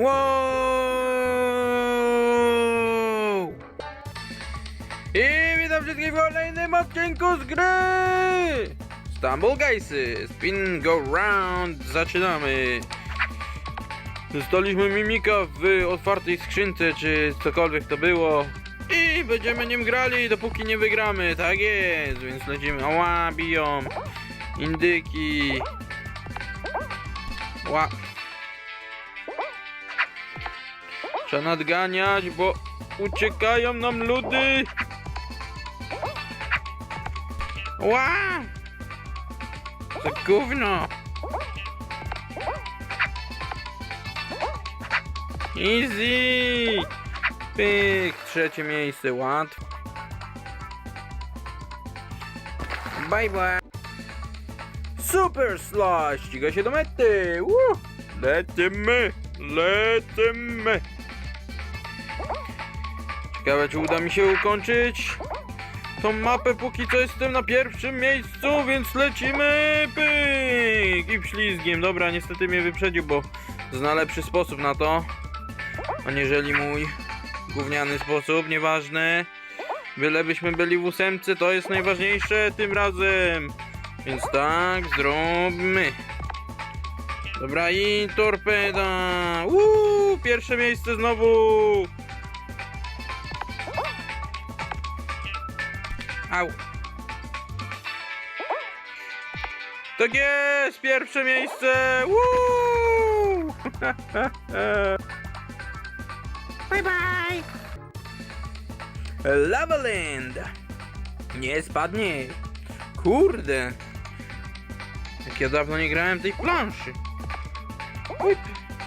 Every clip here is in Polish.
Wow! I witam wszystkich w kolejnym odcinku z gry! Stumble Guysy, Spin Go Round, zaczynamy! Dostaliśmy mimika w otwartej skrzynce, czy cokolwiek to było. I będziemy nim grali, dopóki nie wygramy, tak jest, więc lecimy. Ała, biją. Indyki. Ła. Trzeba nadganiać, bo uciekają nam ludy. Ła! Za gówno. Easy! Pyk, trzecie miejsce, łatwo. Bye bye. Super Slash, ściga się do mety. Woo! Lecimy, lecimy. Ciekawe, czy uda mi się ukończyć tą mapę, póki co jestem na pierwszym miejscu, więc lecimy, pyk! I ślizgiem. Dobra, niestety mnie wyprzedził, bo zna lepszy sposób na to, aniżeli mój gówniany sposób, nieważne. Bylebyśmy byli w ósemce, to jest najważniejsze tym razem. Więc tak, zróbmy. Dobra, i torpeda. Uuu, pierwsze miejsce znowu. Au. Tak jest, pierwsze miejsce. Uuu. bye bye. Lavaland. Nie spadnie. Kurde. Jak ja dawno nie grałem tej planszy.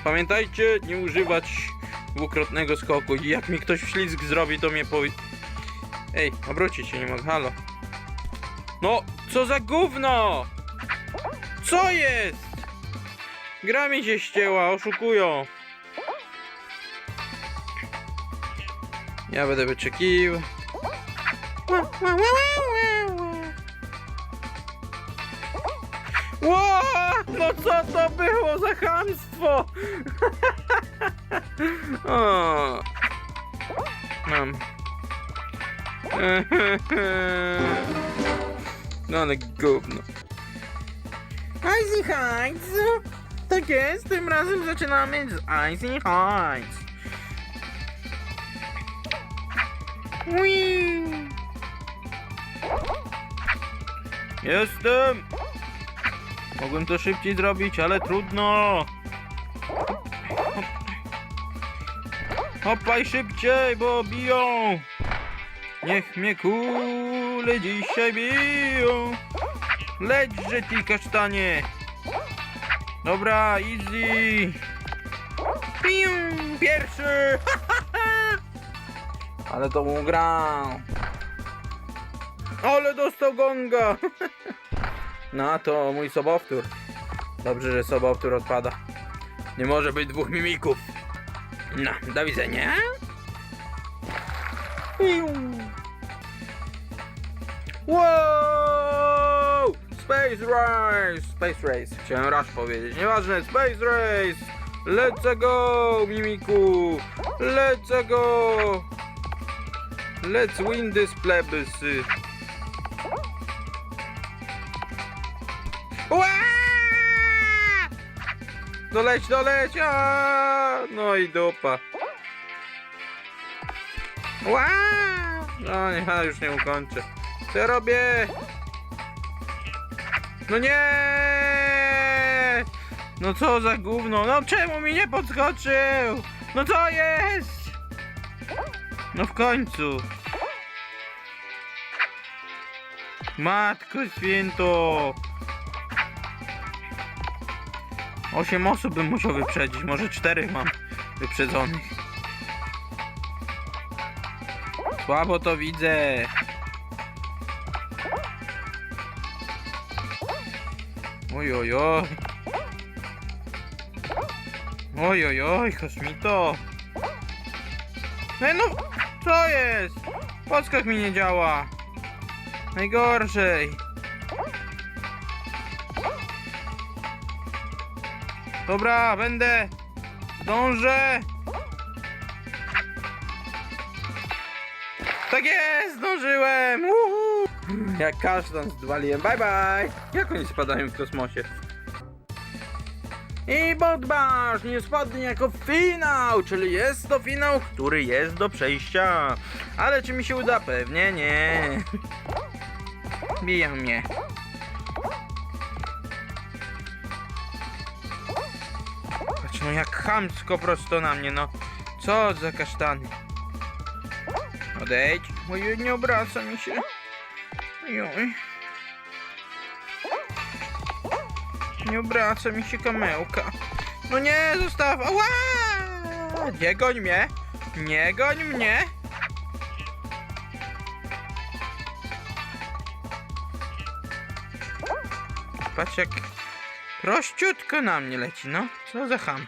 Pamiętajcie, nie używać dwukrotnego skoku. Jak mi ktoś ślizg zrobi, to mnie powie... Ej, obrócić się nie mogę, halo. No, co za gówno! Co jest? Gra mi się ścięła, oszukują. Ja będę wyczekiwał. Ło! No co to było za chamstwo? o. Mam. No ale gówno. Icy Heights! Tak jest, tym razem zaczynamy z Icy Heights. Jestem! Mogłem to szybciej zrobić, ale trudno. Hopaj szybciej, bo biją. Niech mnie kule dzisiaj biją. Leć, że ty kasztanie. Dobra, easy. Piu, pierwszy. Ale to mu grał. Ale dostał gonga. No to mój sobowtór. Dobrze, że sobowtór odpada. Nie może być dwóch mimików. No, do widzenia. Wow! Space Race! Space Race. Chciałem raz powiedzieć. Nieważne, Space Race! Let's go, mimiku! Let's go! Let's win this plebs! Doleć, doleć! A! No i dupa. Ła! No nie, już nie ukończę. Co ja robię? No nie! No co za gówno? No czemu mi nie podskoczył? No co jest? No w końcu. Matko święto! Osiem osób bym musiał wyprzedzić, może czterech mam wyprzedzonych. Słabo to widzę. Oj, oj, oj. Oj, oj, oj, kosmito. Ej, no, co jest? Podskok mi nie działa. Najgorzej. Dobra, będę Zdążę! Tak jest! Zdążyłem! Uhu. Jak kasztan zdwaliłem. Bye bye! Jak oni spadają w kosmosie? I Bodbasz nie spadnie jako finał, czyli jest to finał, który jest do przejścia. Ale czy mi się uda? Pewnie nie. Biją mnie. Patrz, no jak chamsko prosto na mnie, no. Co za kasztany. Odejdź. Ojej, nie obraca mi się. Ojoj. Nie obraca mi się kamełka. No nie, zostaw. Ała! Nie goń mnie. Nie goń mnie. Patrz jak prościutko na mnie leci, no. Co za ham.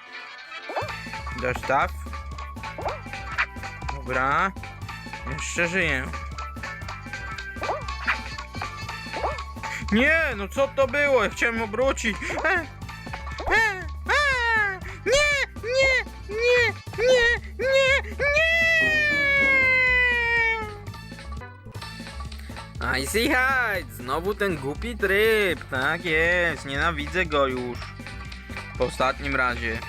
Dostaw. Dobra. Jeszcze żyję. Nie, no co to było? Ja chciałem obrócić. E, e, a, nie, nie, nie, nie, nie, nie. Icy Heights, znowu ten głupi tryb. Tak jest, nienawidzę go już. W ostatnim razie.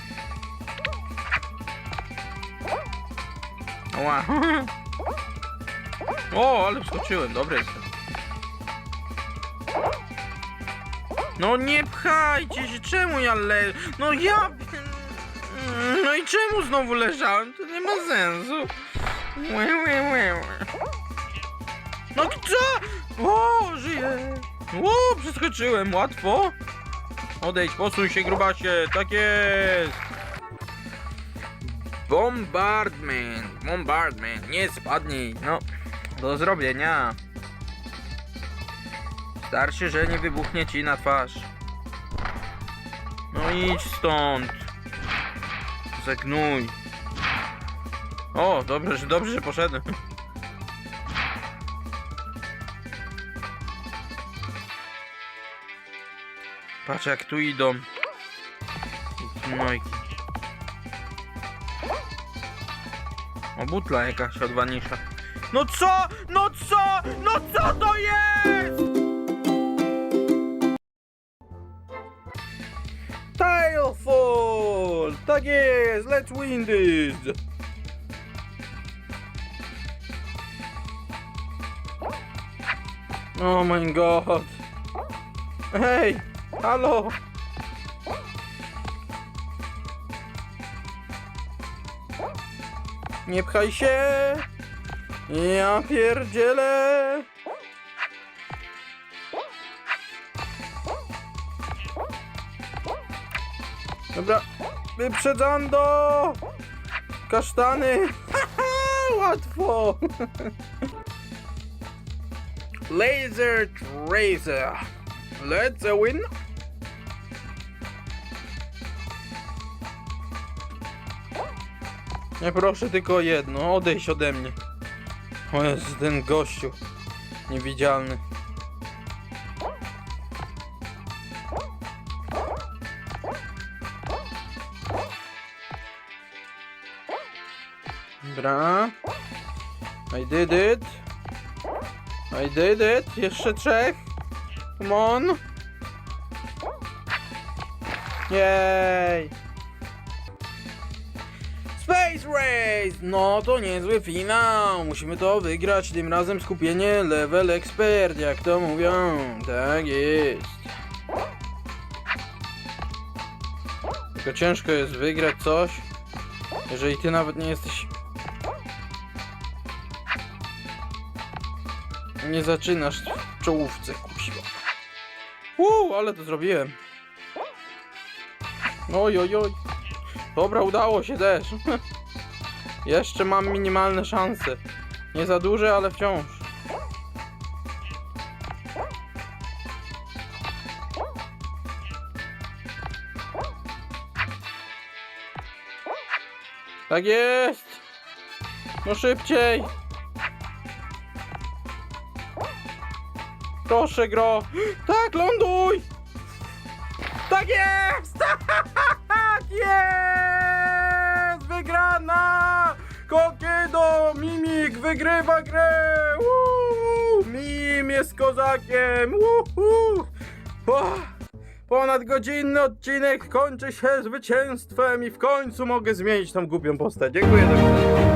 Ła. O, ale wskoczyłem, dobry jestem. No nie pchajcie się, czemu ja le... No ja... No i czemu znowu leżałem? To nie ma sensu. No co? O, żyję. O, przeskoczyłem, łatwo. Odejdź, posuń się, grubasie, tak jest. Bombardment, bombardment, nie spadnij, no, do zrobienia. Starszy, że nie wybuchnie ci na twarz. No idź stąd. Zagnój. O, dobrze, że dobrze, że poszedłem. Patrz jak tu idą. Gnojki. O, butla jakaś odwanisza. No co? No co? No co to jest? Tak jest! Let's win this! Oh my god! Hej! Halo! Nie pchaj się! Ja pierdzielę! Dobra, wyprzedzando! Kasztany! Łatwo! Laser Tracer! Let's win! Nie proszę tylko jedno, odejść ode mnie. O jest ten gościu. Niewidzialny. I did it. I did it. Jeszcze trzech. Come on. Jej. Space Race! No to niezły finał. Musimy to wygrać. Tym razem skupienie level expert, jak to mówią. Tak jest. Tylko ciężko jest wygrać coś, jeżeli ty nawet nie jesteś. Nie zaczynasz w czołówce, kusiwa. Uuu, ale to zrobiłem. Oj, oj, oj. Dobra, udało się też. Jeszcze mam minimalne szanse. Nie za duże, ale wciąż. Tak jest! No szybciej! Proszę, gro! Tak, ląduj! Tak jest! Tak jest! Kokido! Mimik wygrywa grę! Woo! Mim jest kozakiem! Woohoo! O! Ponadgodzinny odcinek kończy się zwycięstwem i w końcu mogę zmienić tą głupią postać. Dziękuję za.